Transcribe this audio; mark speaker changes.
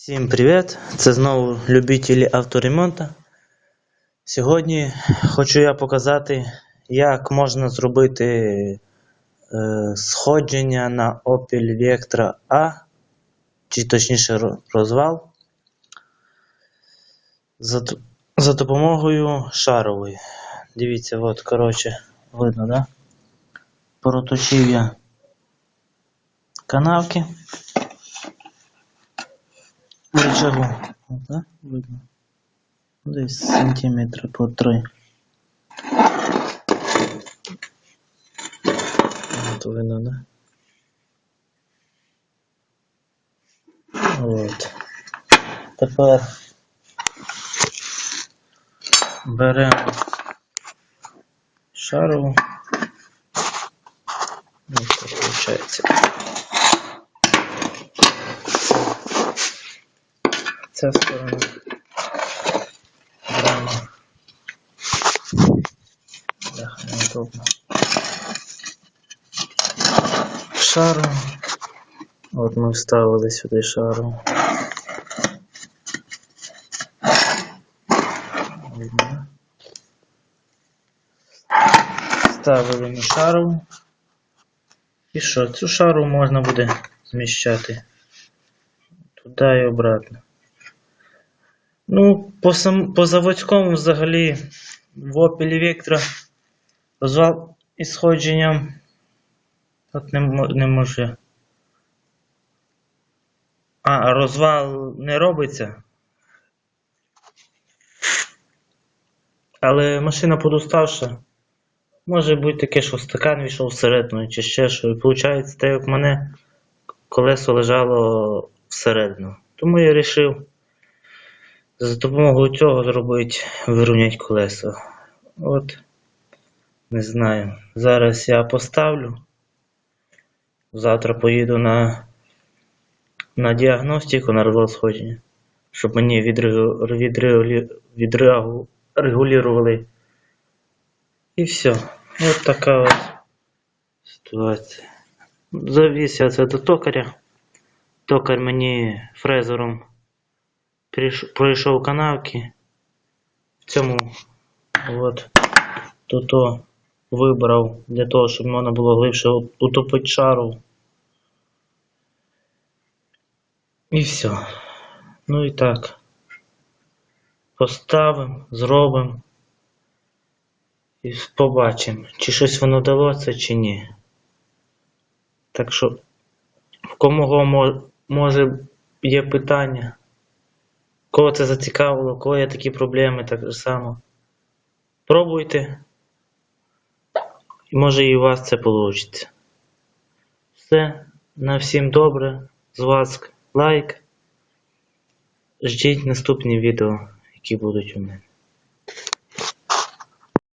Speaker 1: Всім привіт! Це знову любителі авторемонту. Сьогодні хочу я показати, як можна зробити е, сходження на Opel Vectra A, чи точніше розвал за, за допомогою шарової. Дивіться, от, коротше, видно, да? Проточив я канавки. Рычагу. Вот, да? Видно. Десь сантиметра по три. От видно, да? От. Тепер беремо шарову. Ось так виходить. Ця сторона. Беремо. Бляха, неудобно. Шару. От ми вставили сюди шару. Видно? Ставили ми шару. І що? Цю шару можна буде зміщати туди і обратно. Ну, по, сам, по заводському взагалі в Opel Vectra розвал із сходженням от не, не може. А, розвал не робиться. Але машина подуставша. Може бути таке, що стакан війшов всередину чи ще що. І виходить, те, як в мене колесо лежало всередину. Тому я вирішив за допомогою цього зробити вирівняти колесо. От, не знаю. Зараз я поставлю. Завтра поїду на, на діагностику на розвал щоб мені відрегулювали. І все. От така от ситуація. Завіз я це до токаря. Токар мені фрезером пройшов канавки. В цьому от тут о вибрав для того, щоб можна було глибше утопити шару. І все. Ну і так. Поставимо, зробимо. І побачимо, чи щось воно вдалося, чи ні. Так що, в кого може є питання, кого це зацікавило, кого є такі проблеми, так само. Пробуйте. І може і у вас це вийде. Все. На всім добре. З вас лайк. Ждіть наступні відео, які будуть у мене.